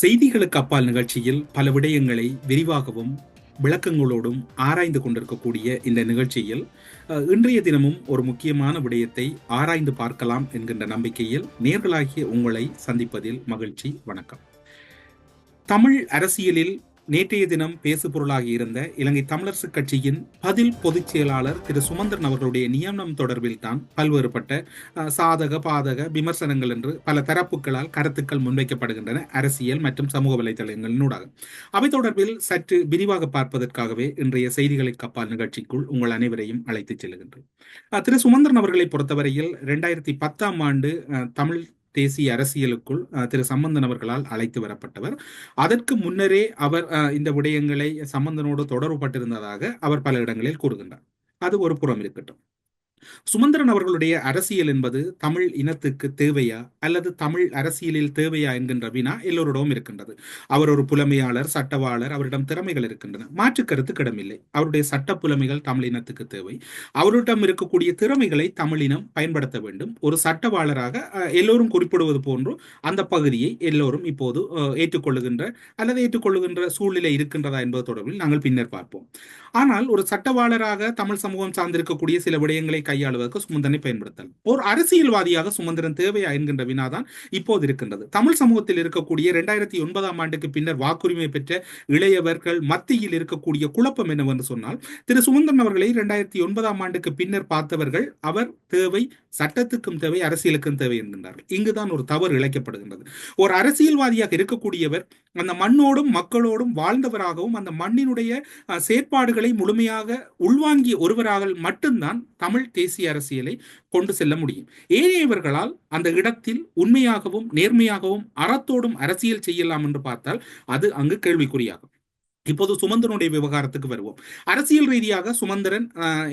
செய்திகளுக்கு அப்பால் நிகழ்ச்சியில் பல விடயங்களை விரிவாகவும் விளக்கங்களோடும் ஆராய்ந்து கொண்டிருக்கக்கூடிய இந்த நிகழ்ச்சியில் இன்றைய தினமும் ஒரு முக்கியமான விடயத்தை ஆராய்ந்து பார்க்கலாம் என்கின்ற நம்பிக்கையில் நேர்களாகிய உங்களை சந்திப்பதில் மகிழ்ச்சி வணக்கம். தமிழ் அரசியலில் நேற்றைய தினம் பேசுபொருளாகி இருந்த இலங்கை தமிழரசு கட்சியின் பதில் பொதுச் செயலாளர் திரு சுமந்திரன் அவர்களுடைய நியமனம் தொடர்பில் தான் பல்வேறுபட்ட சாதக பாதக விமர்சனங்கள் என்று பல தரப்புகளால் கருத்துக்கள் முன்வைக்கப்படுகின்றன அரசியல் மற்றும் சமூக வலைதளங்களினூடாக அவை தொடர்பில் சற்று விரிவாக பார்ப்பதற்காகவே இன்றைய செய்திகளை கப்பால் நிகழ்ச்சிக்குள் உங்கள் அனைவரையும் அழைத்துச் செல்கின்றேன் திரு சுமந்திரன் அவர்களை பொறுத்தவரையில் இரண்டாயிரத்தி பத்தாம் ஆண்டு தமிழ் தேசிய அரசியலுக்குள் அஹ், திரு சம்பந்தன் அவர்களால் அழைத்து வரப்பட்டவர். அதற்கு முன்னரே அவர் அஹ், இந்த விடயங்களை சம்பந்தனோடு தொடர்புபட்டிருந்ததாக அவர் பல இடங்களில் கூறுகின்றார். அது ஒரு புறம் இருக்கட்டும். சுமந்திரன் அவர்களுடைய அரசியல் என்பது தமிழ் இனத்துக்கு தேவையா? அல்லது தமிழ் அரசியலில் தேவையா என்கின்ற வினா எல்லோரிடமும் இருக்கின்றது. அவர் ஒரு புலமையாளர் சட்டவாளர் அவரிடம் திறமைகள் இருக்கின்றன. மாற்று கருத்து கிடமில்லை. அவருடைய சட்ட புலமைகள் தமிழ் இனத்துக்கு தேவை. அவரிடம் இருக்கக்கூடிய திறமைகளை தமிழினம் பயன்படுத்த வேண்டும். ஒரு சட்டவாளராக எல்லோரும் குறிப்பிடுவது போன்று அந்த பகுதியை எல்லோரும் இப்போது ஏற்றுக்கொள்ளுகின்ற அல்லது ஏற்றுக்கொள்ளுகின்ற சூழ்நிலை இருக்கின்றதா என்பது தொடர்பில் நாங்கள் பின்னர் பார்ப்போம். ஆனால் ஒரு சட்டவாளராக தமிழ் சமூகம் சார்ந்திருக்கக்கூடிய சில விடயங்களை கையாளுவதற்கு சுமந்திரனை பயன்படுத்தல். ஒரு அரசியல்வாதியாக சுமந்திரன் தேவையா என்கின்ற வினாதான் இப்போது இருக்கின்றது. தமிழ் சமூகத்தில் இருக்கக்கூடிய இரண்டாயிரத்தி ஒன்பதாம் ஆண்டுக்கு பின்னர் வாக்குரிமை பெற்ற இளையவர்கள் மத்தியில் இருக்கக்கூடிய குழப்பம் என்னவென்று சொன்னால் திரு சுமந்திரன் அவர்களை இரண்டாயிரத்தி ஒன்பதாம் ஆண்டுக்கு பின்னர் பார்த்தவர்கள் அவர் தேவை சட்டத்துக்கும் தேவை அரசியலுக்கும் தேவை என்கின்றார்கள். இங்குதான் ஒரு தவறு இழைக்கப்படுகின்றது. ஒரு அரசியல்வாதியாக இருக்கக்கூடியவர் அந்த மண்ணோடும் மக்களோடும் வாழ்ந்தவராகவும் அந்த மண்ணினுடைய செயற்பாடுகளை முழுமையாக உள்வாங்கிய ஒருவராக மட்டும்தான் தமிழ் தேசிய அரசியலை கொண்டு செல்ல முடியும். ஏனையவர்களால் அந்த இடத்தில் உண்மையாகவும் நேர்மையாகவும் அறத்தோடும் அரசியல் செய்யலாம் என்று பார்த்தால் அது அங்கு கேள்விக்குறியாகும். இப்போது சுமந்திரனுடைய விவகாரத்துக்கு வருவோம். அரசியல் ரீதியாக சுமந்திரன்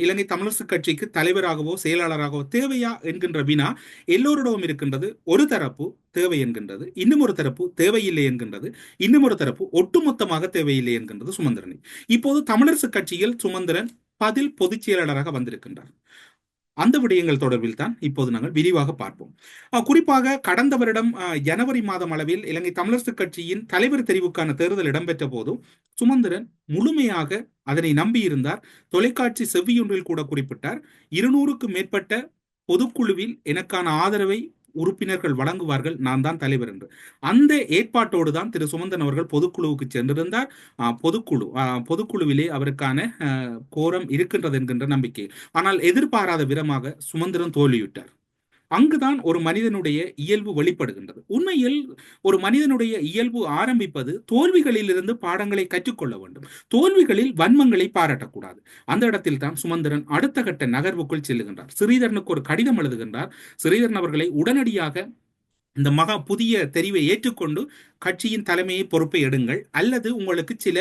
இலங்கை தமிழரசு கட்சிக்கு தலைவராகவோ செயலாளராகவோ தேவையா என்கின்ற வினா எல்லோரிடமும் இருக்கின்றது. ஒரு தரப்பு தேவை என்கின்றது. இன்னும் ஒரு தரப்பு தேவையில்லை என்கின்றது. இன்னும் ஒரு தரப்பு ஒட்டுமொத்தமாக தேவையில்லை என்கின்றது சுமந்திரனை. இப்போது தமிழரசு கட்சியில் சுமந்திரன் பதில் பொதுச் செயலாளராக வந்திருக்கின்றார். அந்த விடயங்கள் தொடர்பில் தான் இப்போது நாங்கள் விரிவாக பார்ப்போம். குறிப்பாக கடந்த வருடம் ஜனவரி மாதம் அளவில் இலங்கை தமிழரசு கட்சியின் தலைவர் தெரிவுக்கான தேர்தல் இடம்பெற்ற போது சுமந்திரன் முழுமையாக அதனை நம்பியிருந்தார். தொலைக்காட்சி செவ்வியொன்றில் கூட குறிப்பிட்டார். இருநூறுக்கும் மேற்பட்ட பொதுக்குழுவில் எனக்கான ஆதரவை உறுப்பினர்கள் வழங்குவார்கள் நான் தான் தலைவர் என்று. அந்த ஏற்பாட்டோடு தான் திரு சுமந்தன் அவர்கள் பொதுக்குழுவுக்கு சென்றிருந்தார். பொதுக்குழு பொதுக்குழுவிலே அவருக்கான கோரம் இருக்கின்றது என்கின்ற நம்பிக்கை. ஆனால் எதிர்பாராத விதமாக சுமந்திரன் தோல்வியுட்டார் அங்குதான் ஒரு மனிதனுடைய இயல்பு வெளிப்படுகின்றது. உண்மையில் ஒரு மனிதனுடைய இயல்பு ஆரம்பிப்பது தோல்விகளிலிருந்து பாடங்களை கற்றுக்கொள்ள வேண்டும். தோல்விகளில் வன்மங்களை பாராட்டக்கூடாது. அந்த இடத்தில் தான் சுமந்திரன் அடுத்த கட்ட நகர்வுக்குள் செல்லுகின்றார். ஸ்ரீதரனுக்கு ஒரு கடிதம் எழுதுகின்றார். ஸ்ரீதரன் அவர்களை உடனடியாக இந்த மகா புதிய தெரிவை ஏற்றுக்கொண்டு கட்சியின் தலைமையை பொறுப்பை எடுங்கள். அல்லது உங்களுக்கு சில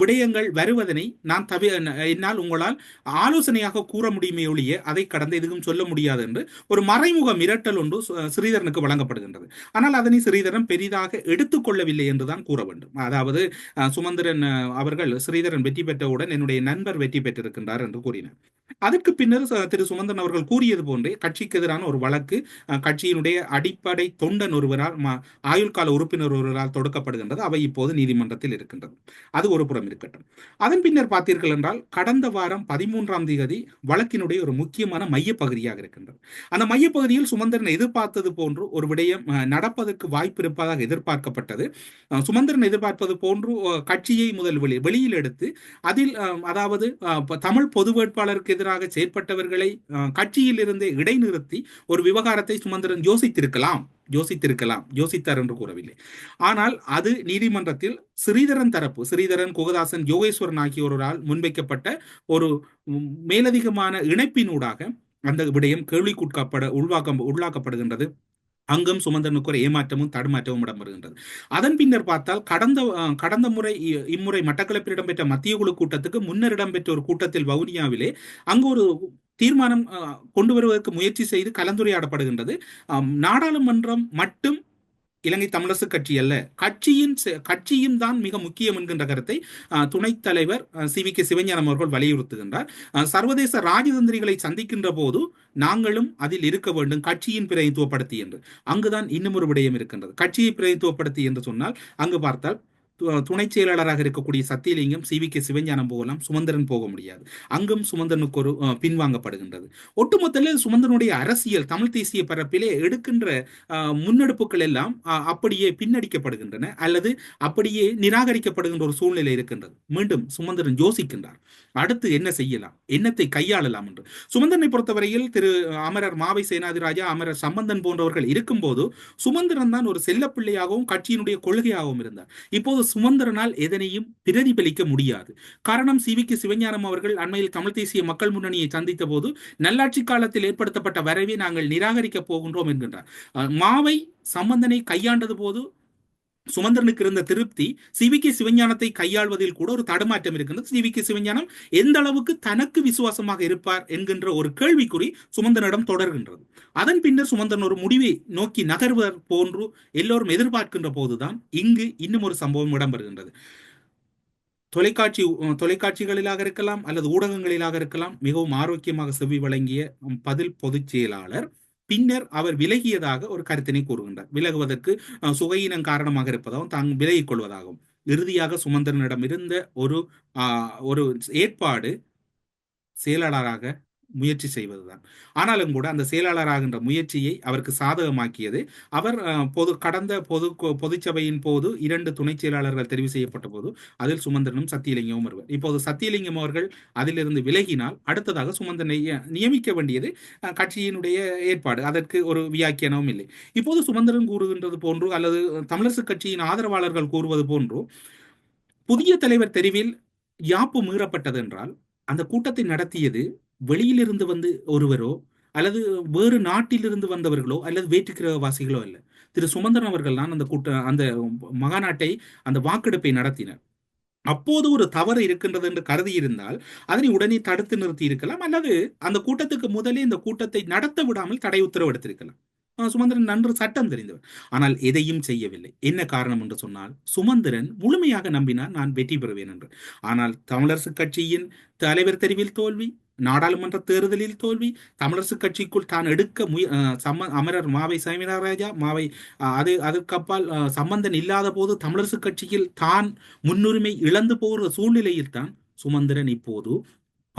விடயங்கள் வருவதனை நான் தவி என்னால் உங்களால் ஆலோசனையாக கூற முடியுமே ஒழிய அதை கடந்து எதுவும் சொல்ல முடியாது என்று ஒரு மறைமுக மிரட்டல் ஒன்று ஸ்ரீதரனுக்கு வழங்கப்படுகின்றது. ஆனால் அதனை ஸ்ரீதரன் பெரிதாக எடுத்துக்கொள்ளவில்லை என்றுதான் கூற வேண்டும். அதாவது சுமந்திரன் அவர்கள் ஸ்ரீதரன் வெற்றி பெற்றவுடன் என்னுடைய நண்பர் வெற்றி பெற்றிருக்கின்றார் என்று கூறினார். அதற்கு பின்னர் திரு சுமந்திரன் அவர்கள் கூறியது போன்றே கட்சிக்கு எதிரான ஒரு வழக்கு கட்சியினுடைய அடிப்படை தொண்டன் ஒருவரால் ஆயுள் கால உறுப்பினர் ஒருவரால் தொடுக்கப்படுகின்றது அவை இப்போது நீதிமன்றத்தில் இருக்கின்றது. அது ஒரு புறம் இருக்கட்டும். அதன் பின்னர் பார்த்தீர்கள் என்றால் கடந்த வாரம் பதிமூன்றாம் தேதி வழக்கினுடைய ஒரு முக்கியமான மையப்பகுதியாக இருக்கின்றது. அந்த மையப்பகுதியில் சுமந்திரன் எதிர்பார்த்தது போன்று ஒரு விடயம் அஹ், நடப்பதற்கு வாய்ப்பு இருப்பதாக எதிர்பார்க்கப்பட்டது. சுமந்திரன் எதிர்பார்ப்பது போன்று கட்சியை முதல் வெளி வெளியில் எடுத்து அதில் அஹ், அதாவது தமிழ் பொது வேட்பாளருக்கு எதிராக செயற்பட்டவர்களை கட்சியில் இருந்தே இடைநிறுத்தி ஒரு விவகாரத்தை சுமந்திரன் யோசித்திருக்கலாம். யோசித்திருக்கலாம். யோசித்தார் என்று கூறவில்லை. ஆனால் அது நீதிமன்றத்தில் ஸ்ரீதரன் தரப்பு ஸ்ரீதரன் குகதாசன் யோகேஸ்வரன் ஆகியோரால் முன்வைக்கப்பட்ட ஒரு மேலதிகமான இணைப்பினூடாக அந்த விடயம் கேள்விக்குட்காப்பட உள்வாக்க உள்ளாக்கப்படுகின்றது. அங்கும் சுமந்தனுக்கு ஒரு ஏமாற்றமும் தடுமாற்றமும் இடம்பெறுகின்றது. அதன் பின்னர் பார்த்தால் கடந்த கடந்த முறை இ- இம்முறை மட்டக்களப்பில் இடம்பெற்ற மத்திய குழு கூட்டத்துக்கு முன்னர் இடம்பெற்ற ஒரு கூட்டத்தில் வவுனியாவிலே அங்கு ஒரு தீர்மானம் கொண்டு வருவதற்கு முயற்சி செய்து கலந்துரையாடப்படுகின்றது. நாடாளுமன்றம் மட்டும் இலங்கை தமிழரசு கட்சி அல்ல. கட்சியின் கட்சியும் தான் மிக முக்கியம் என்கின்ற கருத்தை துணைத் தலைவர் சி வி கே சிவஞானம் அவர்கள் வலியுறுத்துகின்றார். சர்வதேச ராஜதந்திரிகளை சந்திக்கின்ற போது நாங்களும் அதில் இருக்க வேண்டும் கட்சியின் பிரதிநிதித்துவப்படுத்தி என்று. அங்குதான் இன்னும் ஒரு விடயம் இருக்கின்றது. கட்சியை பிரதிநிதித்துவப்படுத்தி என்று சொன்னால் அங்கு பார்த்தால் துணை செயலாளராக இருக்கக்கூடிய Sathiyalingam C V K Sivagnanam போகலாம் சுமந்திரன் போக முடியாது. அங்கும் சுமந்திரனுக்கு ஒரு பின்வாங்கப்படுகின்றது. ஒட்டுமொத்தத்தில் சுமந்திரனுடைய அரசியல் தமிழ் தேசிய பரப்பிலே எடுக்கின்ற முன்னெடுப்புகள் எல்லாம் அப்படியே பின்னடிக்கப்படுகின்றன அல்லது அப்படியே நிராகரிக்கப்படுகின்ற ஒரு சூழ்நிலை இருக்கின்றது. மீண்டும் சுமந்திரன் யோசிக்கின்றார். அடுத்து என்ன செய்யலாம்? என்னத்தை கையாளலாம் என்று. சுமந்திரனை பொறுத்தவரையில் திரு அமரர் மாவை சேனாதிராஜா அமரர் சம்பந்தன் போன்றவர்கள் இருக்கும்போது சுமந்திரன் தான் ஒரு செல்லப்பிள்ளையாகவும் கட்சியினுடைய கொள்கையாகவும் இருந்தார். இப்போது சுமந்திரனால் எதனையும் பிரதிபலிக்க முடியாது. காரணம் சி வி கே சிவஞானம் அவர்கள் அண்மையில் தமிழ் தேசிய மக்கள் முன்னணியை சந்தித்த போது நல்லாட்சி காலத்தில் ஏற்படுத்தப்பட்ட வரவை நாங்கள் நிராகரிக்கப் போகின்றோம் என்கின்றார். மாவை சம்பந்தனை கையாண்டது போது சுமந்திரனுக்கு இருந்த திருப்தி சிவிகே சிவஞானத்தை கையாள்வதில் கூட ஒரு தடுமாற்றம் இருக்கின்றது. சிவிகே சிவஞானம் எந்த அளவுக்கு தனக்கு விசுவாசமாக இருப்பார் என்கின்ற ஒரு கேள்விக்குறி சுமந்தனிடம் தொடர்கின்றது. அதன் பின்னர் சுமந்தன் ஒரு முடிவை நோக்கி நகர்வர் போன்று எல்லோரும் எதிர்பார்க்கின்ற போதுதான் இங்கு இன்னும் ஒரு சம்பவம் இடம்பெறுகின்றது. தொலைக்காட்சி தொலைக்காட்சிகளிலாக இருக்கலாம் அல்லது ஊடகங்களிலாக இருக்கலாம் மிகவும் ஆரோக்கியமாக செவி வழங்கிய பதில் பொதுச் செயலாளர் பின்னர் அவர் விலகியதாக ஒரு கருத்தினை கூறுகின்றார். விலகுவதற்கு சுகையினம் காரணமாக இருப்பதாகவும் தாங்க விலகிக் கொள்வதாகவும். இறுதியாக சுமந்திரனிடம் இருந்த ஒரு ஒரு ஏற்பாடு செயலாளராக முயற்சி செய்வதுதான். ஆனாலும் கூட அந்த செயலாளராகின்ற முயற்சியை அவருக்கு சாதகமாக்கியது. அவர் பொது கடந்த பொது பொதுச்சபையின் போது இரண்டு துணை செயலாளர்கள் தெரிவு செய்யப்பட்ட போது அதில் சுமந்திரனும் சத்தியலிங்கமும் வருவர். இப்போது சத்தியலிங்கம் அவர்கள் அதிலிருந்து விலகினால் அடுத்ததாக சுமந்திரனை நியமிக்க வேண்டியது கட்சியினுடைய ஏற்பாடு. அதற்கு ஒரு வியாக்கியானமும் இல்லை. இப்போது சுமந்திரன் கூறுகின்றது போன்று அல்லது தமிழரசு கட்சியின் ஆதரவாளர்கள் கூறுவது போன்றோ புதிய தலைவர் தெரிவில் யாப்பு மீறப்பட்டது என்றால் அந்த கூட்டத்தை நடத்தியது வெளியிலிருந்து வந்து ஒருவரோ அல்லது வேறு நாட்டிலிருந்து வந்தவர்களோ அல்லது வேற்றுக்கிரகவாசிகளோ அல்ல. திரு சுமந்திரன் அவர்கள் தான் அந்த கூட்ட அந்த மகாநாட்டை அந்த வாக்கெடுப்பை நடத்தினர். அப்போது ஒரு தவறு இருக்கின்றது என்று கருதி இருந்தால் அதனை உடனே தடுத்து நிறுத்தி இருக்கலாம். அல்லது அந்த கூட்டத்துக்கு முதலே இந்த கூட்டத்தை நடத்த விடாமல் தடை உத்தரவு எடுத்திருக்கலாம். சுமந்திரன் நன்று சட்டம் தெரிந்தவர் ஆனால் எதையும் செய்யவில்லை. என்ன காரணம் என்று சொன்னால் சுமந்திரன் முழுமையாக நம்பினார் நான் வெற்றி பெறுவேன் என்று. ஆனால் தமிழரசு கட்சியின் தலைவர் தெரிவில் தோல்வி நாடாளுமன்ற தேர்தலில் தோல்வி தமிழரசு கட்சிக்குள் தான் எடுக்க முய சம்ம அமரர் மாவை சாமிநாராஜா மாவை அது அதற்கப்பால் சம்பந்தன் இல்லாத போது தமிழரசு கட்சியில் தான் முன்னுரிமை இழந்து போகிற சூழ்நிலையில் தான் சுமந்திரன் இப்போது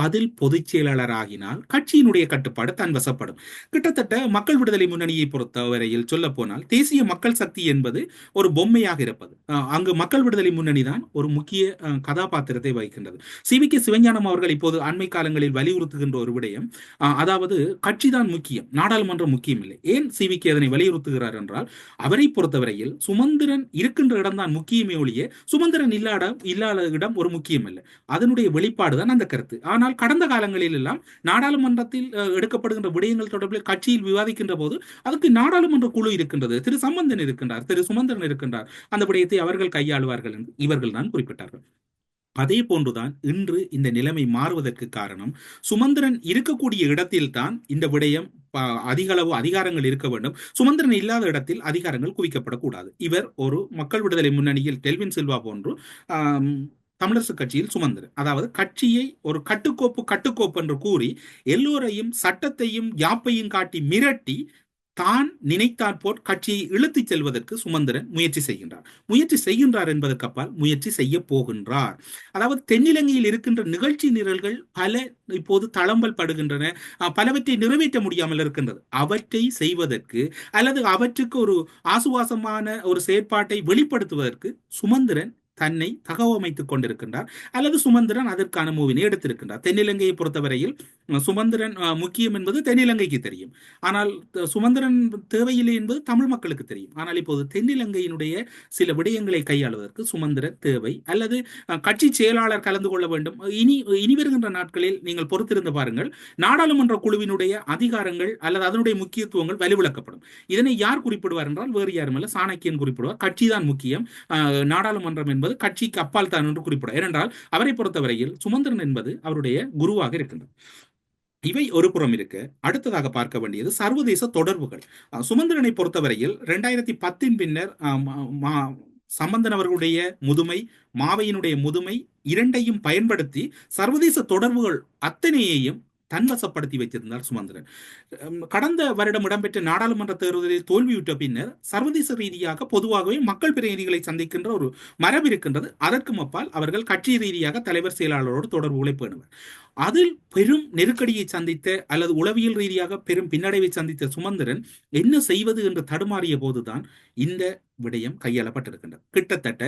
அதில் பொதுச் செயலாளராகினால் கட்சியினுடைய கட்டுப்பாடு தன் வசப்படும் கிட்டத்தட்ட மக்கள் விடுதலை முன்னணியை பொறுத்தவரையில் சொல்ல போனால் தேசிய மக்கள் சக்தி என்பது ஒரு பொம்மையாக இருப்பது. அங்கு மக்கள் விடுதலை முன்னணி தான் ஒரு முக்கிய கதாபாத்திரத்தை வகிக்கின்றது. சி. வி. கே. சிவஞானம் அவர்கள் இப்போது அண்மை காலங்களில் வலியுறுத்துகின்ற ஒரு விடயம் அதாவது கட்சி தான் முக்கியம் நாடாளுமன்றம் முக்கியம் இல்லை ஏன் சி. வி. கே. அதனை வலியுறுத்துகிறார் என்றால் அவரை பொறுத்தவரையில் சுமந்திரன் இருக்கின்ற இடம்தான் முக்கியமே ஒழிய சுமந்திரன் இல்லாத இல்லாத இடம் ஒரு முக்கியம் இல்லை அதனுடைய வெளிப்பாடு தான் அந்த கருத்து. ஆனால் கடந்த காலங்களில் எல்லாம் நாடாளுமன்றத்தில் எடுக்கப்படுகின்ற விடயங்கள் தொடர்பில் கட்சியில் விவாதிக்கின்ற போது அதுக்கு நாடாளுமன்ற குழு இருக்கின்றது. திரு சம்பந்தன் இருக்கின்றார் திரு சுமந்திரன் இருக்கின்றார். அந்த விடயத்தை அவர்கள் கையாளுவார்கள் என்று இவர்கள் தான் குறிப்பிட்டார்கள். அதே போன்றுதான் இன்று இந்த நிலைமை மாறுவதற்கு காரணம் சுமந்திரன் இருக்கக்கூடிய இடத்தில் தான் இந்த விடயம் அதிகளவு அதிகாரங்கள் இருக்க வேண்டும். சுமந்திரன் இல்லாத இடத்தில் அதிகாரங்கள் குவிக்கப்படக்கூடாது. இவர் ஒரு மக்கள் விடுதலை முன்னணியில் டெல்வின் சில்வா போன்று தமிழரசு கட்சியில் சுமந்திரன் அதாவது கட்சியை ஒரு கட்டுக்கோப்பு கட்டுக்கோப்பு என்று கூறி எல்லோரையும் சட்டத்தையும் யாப்பையும் காட்டி மிரட்டி தான் நினைத்தாற்போல் கட்சியை இழுத்துச் செல்வதற்கு சுமந்திரன் முயற்சி செய்கின்றார். முயற்சி செய்கின்றார் என்பதற்கு அப்பால் முயற்சி செய்ய போகின்றார். அதாவது தென்னிலங்கையில் இருக்கின்ற நிகழ்ச்சி நிரல்கள் பல இப்போது தளம்பல் படுகின்றன. பலவற்றை நிறைவேற்ற முடியாமல் இருக்கின்றது. அவற்றை செய்வதற்கு அல்லது அவற்றுக்கு ஒரு ஆசுவாசமான ஒரு செயற்பாட்டை வெளிப்படுத்துவதற்கு சுமந்திரன் தன்னை தகவமைத்துக் கொண்டிருக்கின்றார். அல்லது சுமந்திரன் அதற்கான மூவினை எடுத்திருக்கின்றார். தென்னிலங்கையை பொறுத்தவரையில் சுமந்திரன் முக்கியம் என்பது தென்னிலங்கைக்கு தெரியும். ஆனால் சுமந்திரன் தேவையில்லை என்பது தமிழ் மக்களுக்கு தெரியும். ஆனால் இப்போது தென்னிலங்கையினுடைய சில விடயங்களை கையாளுவதற்கு சுமந்திரன் தேவை. அல்லது கட்சி செயலாளர் கலந்து கொள்ள வேண்டும். இனி இனி வருகின்ற நாட்களில் நீங்கள் பொறுத்திருந்து பாருங்கள். நாடாளுமன்ற குழுவினுடைய அதிகாரங்கள் அல்லது அதனுடைய முக்கியத்துவங்கள் வலுவிழக்கப்படும். இதனை யார் குறிப்பிடுவார் என்றால் வேறு யாரும் அல்ல சாணக்கியன் குறிப்பிடுவார். கட்சி தான் முக்கியம். நாடாளுமன்றம் என்பது என்பது கட்சிக்கு அப்பால் தான் என்று குறிப்பிடும் ஏனென்றால் அவரை பொறுத்தவரையில் சுமந்திரன் என்பது அவருடைய குருவாக இருக்கின்றது. இவை ஒரு புறம் இருக்கு. அடுத்ததாக பார்க்க வேண்டியது சர்வதேச தொடர்புகள். சுமந்திரனை பொறுத்தவரையில் ரெண்டாயிரத்தி பத்தின் பின்னர் சம்பந்தன் அவர்களுடைய முதுமை மாவையினுடைய முதுமை இரண்டையும் பயன்படுத்தி சர்வதேச தொடர்புகள் அத்தனையையும் தன்வசப்படுத்தி வைத்திருந்தார் சுமந்திரன். கடந்த வருடம் இடம்பெற்ற நாடாளுமன்ற தேர்தலில் தோல்வியுற்ற பின்னர் சர்வதேச ரீதியாக பொதுவாகவே மக்கள் பிரதிநிதிகளை சந்திக்கின்ற ஒரு மரபு இருக்கின்றது. அதற்கும் அப்பால் அவர்கள் கட்சி ரீதியாக தலைவர் செயலாளரோடு தொடர்புகளை பேணுவர். அதில் பெரும் நெருக்கடியை சந்தித்த அல்லது உளவியல் ரீதியாக பெரும் பின்னடைவை சந்தித்த சுமந்திரன் என்ன செய்வது என்று தடுமாறிய போதுதான் இந்த விடயம் கையாளப்பட்டிருக்கின்றது. கிட்டத்தட்ட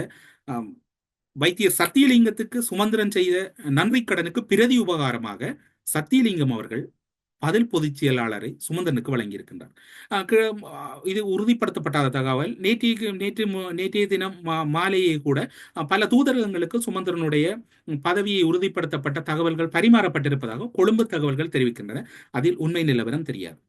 வைத்தியர் சத்தியலிங்கத்துக்கு சுமந்திரன் செய்த நன்றி கடனுக்கு பிரதி உபகாரமாக சத்தியலிங்கம் அவர்கள் பதில் பொதுச் செயலாளரை சுமந்திரனுக்கு வழங்கியிருக்கின்றார். இது உறுதிப்படுத்தப்படாத தகவல். நேற்றைக்கு நேற்று நேற்றைய தினம் மா- மாலையே கூட பல தூதரகங்களுக்கு சுமந்திரனுடைய பதவியை உறுதிப்படுத்தப்பட்ட தகவல்கள் பரிமாறப்பட்டிருப்பதாக கொழும்பு தகவல்கள் தெரிவிக்கின்றன. அதில் உண்மை நிலவரம் தெரியாது.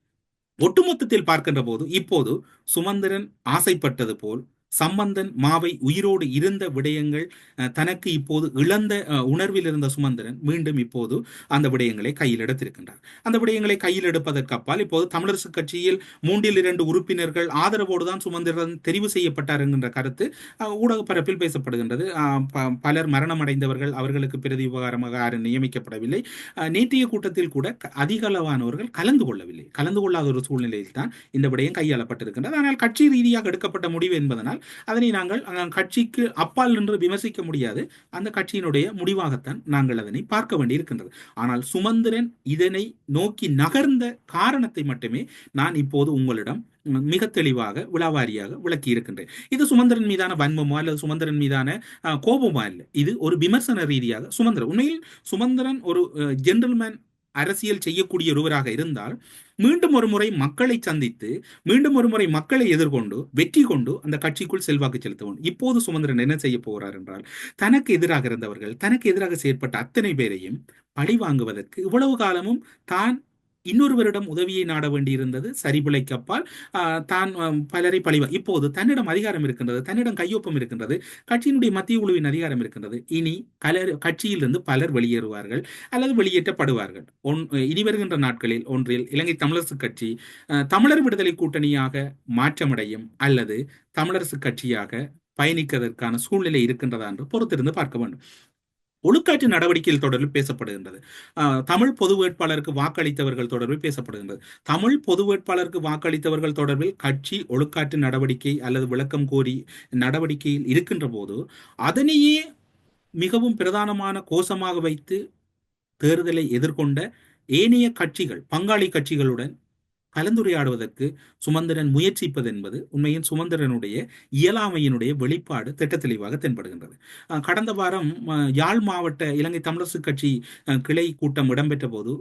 ஒட்டுமொத்தத்தில் பார்க்கின்ற போது இப்போது சுமந்திரன் ஆசைப்பட்டது போல் சம்பந்தன் மாவை உயிரோடு இருந்த விடயங்கள் தனக்கு இப்போது இழந்த உணர்வில் இருந்த சுமந்திரன் மீண்டும் இப்போது அந்த விடயங்களை கையில் எடுத்திருக்கின்றார். அந்த விடயங்களை கையில் எடுப்பதற்கு அப்பால் இப்போது தமிழரசு கட்சியில் மூன்றில் இரண்டு உறுப்பினர்கள் ஆதரவோடு தான் சுமந்திரன் தெரிவு செய்யப்பட்டார் என்கின்ற கருத்து ஊடக பரப்பில் பேசப்படுகின்றது. ப- பலர் மரணம் அடைந்தவர்கள் அவர்களுக்கு பிரதி உபகாரமாக யாரும் நியமிக்கப்படவில்லை. நேற்றைய கூட்டத்தில் கூட க- அதிக அளவானவர்கள் கலந்து கொள்ளவில்லை. கலந்து கொள்ளாத ஒரு சூழ்நிலையில் தான் இந்த விடயம் கையாளப்பட்டிருக்கின்றது. ஆனால் கட்சி ரீதியாக எடுக்கப்பட்ட முடிவு என்பதனால் அதனை நாங்கள் கட்சிக்கு அப்பால் நின்று விமர்சிக்க முடியாது. அந்த கட்சியினுடைய முடிவாகத்தான் நாங்கள் அதனை பார்க்க வேண்டியிருக்கின்றது. ஆனால் சுமந்திரன் இதனை நோக்கி நகர்ந்த காரணத்தை மட்டுமே நான் இப்போது உங்களிடம் மிக தெளிவாக விழாவாரியாக விளக்கி இருக்கின்றேன் இது சுமந்திரன் மீதான வன்மமோ அல்லது சுமந்திரன் மீதான கோபமோ இல்லை இது ஒரு விமர்சன ரீதியாக சுமந்திரன். உண்மையில் சுமந்திரன் ஒரு ஜென்டல்மேன் அரசியல் செய்யக்கூடிய ஒருவராக இருந்தால் மீண்டும் ஒரு முறை மக்களை சந்தித்து மீண்டும் ஒரு முறை மக்களை எதிர்கொண்டு வெற்றி கொண்டு அந்த கட்சிக்குள் செல்வாக்கு செலுத்த வேண்டும். இப்போது சுமந்திரன் என்ன செய்ய போகிறார் என்றால் தனக்கு எதிராக இருந்தவர்கள் தனக்கு எதிராக செயற்பட்ட அத்தனை பேரையும் பழி வாங்குவதற்கு இவ்வளவு காலமும் தான் இன்னொருவரிடம் உதவியை நாட வேண்டியிருந்தது சரிபிழைக்கப்பால் தான் பலரை பழிவா இப்போது தன்னிடம் அதிகாரம் இருக்கின்றது தன்னிடம் கையொப்பம் இருக்கின்றது கட்சியினுடைய மத்திய குழுவின் அதிகாரம் இருக்கின்றது. இனி கலர் கட்சியிலிருந்து பலர் வெளியேறுவார்கள் அல்லது வெளியேற்றப்படுவார்கள். ஒன் இனி வருகின்ற நாட்களில் ஒன்றில் இலங்கை தமிழரசு கட்சி அஹ், தமிழர் விடுதலை கூட்டணியாக மாற்றமடையும் அல்லது தமிழரசு கட்சியாக பயணிக்கிறதற்கான சூழ்நிலை இருக்கின்றதா என்று பொறுத்திருந்து பார்க்க வேண்டும். ஒழுக்காற்று நடவடிக்கைகள் தொடர்பில் பேசப்படுகின்றது. தமிழ் பொது வேட்பாளருக்கு வாக்களித்தவர்கள் தொடர்பில் பேசப்படுகின்றது. தமிழ் பொது வேட்பாளருக்கு வாக்களித்தவர்கள் தொடர்பில் கட்சி ஒழுக்காற்று நடவடிக்கை அல்லது விளக்கம் கோரி நடவடிக்கையில் இருக்கின்ற போது அதனையே மிகவும் பிரதானமான கோஷமாக வைத்து தேர்தலை எதிர்கொண்ட ஏனைய கட்சிகள் பங்காளி கட்சிகளுடன் கலந்துரையாடுவதற்கு சுமந்திரன் முயற்சிப்பது என்பது உண்மையின் சுமந்திரனுடைய இயலாமையினுடைய வெளிப்பாடு திட்ட தெளிவாக தென்படுகின்றது கடந்த வாரம் யாழ் மாவட்ட இலங்கை தமிழரசு கட்சி கிளை கூட்டம் இடம்பெற்ற போது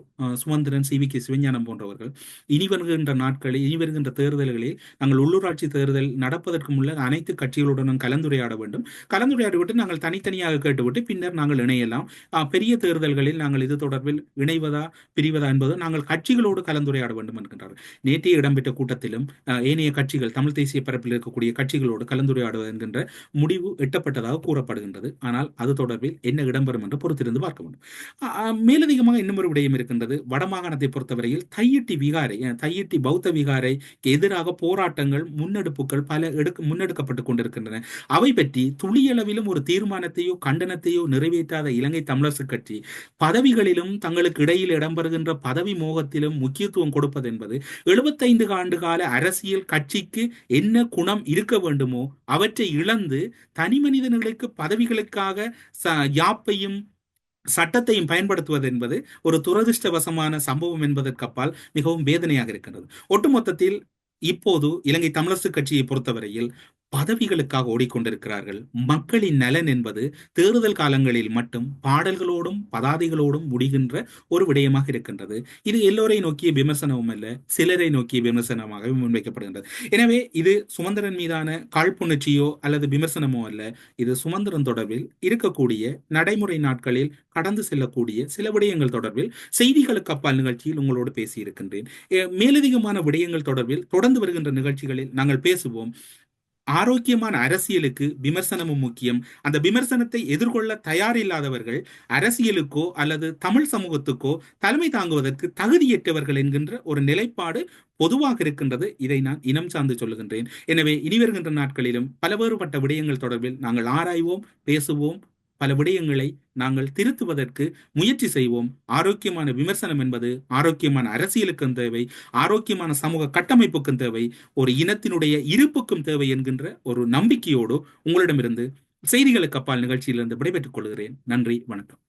Sumanthiran C. V. K. Sivagnanam போன்றவர்கள் இனி வருகின்ற நாட்களில் இனி வருகின்ற தேர்தல்களில் நாங்கள் உள்ளூராட்சி தேர்தல் நடப்பதற்கு முன்னர் அனைத்து கட்சிகளுடனும் கலந்துரையாட வேண்டும். கலந்துரையாடிவிட்டு நாங்கள் தனித்தனியாக கேட்டுவிட்டு பின்னர் நாங்கள் இணையலாம். பெரிய தேர்தல்களில் நாங்கள் இது தொடர்பில் இணைவதா பிரிவதா என்பது நாங்கள் கட்சிகளோடு கலந்துரையாட வேண்டும் என்கின்றார்கள். நேற்றைய இடம்பெற்ற கூட்டத்திலும் ஏனைய கட்சிகள் தமிழ் தேசிய பரப்பில் இருக்கக்கூடிய கட்சிகளோடு கலந்துரையாடுவது என்கின்ற முடிவு எட்டப்பட்டதாக கூறப்படுகின்றது. ஆனால் அது தொடர்பில் என்ன இடம்பெறும் என்று பொறுத்திருந்து பார்க்க வேண்டும். மேலதிகமாக இன்னும் ஒரு விடயம் இருக்கின்றது. வடமாகாணத்தை பொறுத்தவரையில் தையிட்டி விகாரை தையிட்டி பௌத்த விகாரை எதிராக போராட்டங்கள் முன்னெடுப்புகள் பல எடுக்க முன்னெடுக்கப்பட்டுக் கொண்டிருக்கின்றன. அவை பற்றி துளியளவிலும் ஒரு தீர்மானத்தையோ கண்டனத்தையோ நிறைவேற்றாத இலங்கை தமிழரசு கட்சி பதவிகளிலும் தங்களுக்கு இடையில் இடம்பெறுகின்ற பதவி மோகத்திலும் முக்கியத்துவம் கொடுப்பது என்பது எழுபத்தைந்து ஆண்டு கால அரசியல் கட்சிக்கு என்ன குணம் இருக்க வேண்டுமோ அவற்றை இழந்து தனி மனிதர்களுக்கு பதவிகளுக்காக யாப்பையும் சட்டத்தையும் பயன்படுத்துவது என்பது ஒரு துரதிர்ஷ்டவசமான சம்பவம் என்பதற்கப்பால் மிகவும் வேதனையாக இருக்கின்றது. ஒட்டுமொத்தத்தில் இப்போது இலங்கை தமிழரசு கட்சியை பொறுத்தவரையில் பதவிகளுக்காக ஓடிக்கொண்டிருக்கிறார்கள். மக்களின் நலன் என்பது தேர்தல் காலங்களில் மட்டும் பாடல்களோடும் பதாதைகளோடும் முடிகின்ற ஒரு விடயமாக இருக்கின்றது. இது எல்லோரை நோக்கிய விமர்சனமும் அல்ல சிலரை நோக்கிய விமர்சனமாக முன்வைக்கப்படுகின்றது. எனவே இது சுமந்திரன் மீதான காழ்ப்புணர்ச்சியோ அல்லது விமர்சனமோ அல்ல இது சுமந்திரன் தொடர்பில் இருக்கக்கூடிய நடைமுறை நாட்களில் கடந்து செல்லக்கூடிய சில விடயங்கள் தொடர்பில் செய்திகளுக்கு அப்பால் நிகழ்ச்சியில் உங்களோடு பேசியிருக்கின்றேன். மேலதிகமான விடயங்கள் தொடர்பில் தொடர்ந்து வருகின்ற நிகழ்ச்சிகளில் நாங்கள் பேசுவோம். ஆரோக்கியமான அரசியலுக்கு விமர்சனமும் முக்கியம். அந்த விமர்சனத்தை எதிர்கொள்ள தயாரில்லாதவர்கள் அரசியலுக்கோ அல்லது தமிழ் சமூகத்துக்கோ தலைமை தாங்குவதற்கு தகுதியற்றவர்கள் என்கின்ற ஒரு நிலைப்பாடு பொதுவாக இருக்கின்றது. இதை நான் இனம் சார்ந்து சொல்லுகின்றேன். எனவே இனி வருகின்ற நாட்களிலும் பல வேறுபட்ட விடயங்கள் தொடர்பில் நாங்கள் ஆராய்வோம் பேசுவோம் பல விடயங்களை நாங்கள் திருத்துவதற்கு முயற்சி செய்வோம். ஆரோக்கியமான விமர்சனம் என்பது ஆரோக்கியமான அரசியலுக்கும் தேவை. ஆரோக்கியமான சமூக கட்டமைப்புக்கும் தேவை. ஒரு இனத்தினுடைய இருப்புக்கும் தேவை என்கின்ற ஒரு நம்பிக்கையோடு உங்களிடமிருந்து செய்திகளுக்கு அப்பால் நிகழ்ச்சியிலிருந்து விடைபெற்றுக் கொள்கிறேன். நன்றி வணக்கம்.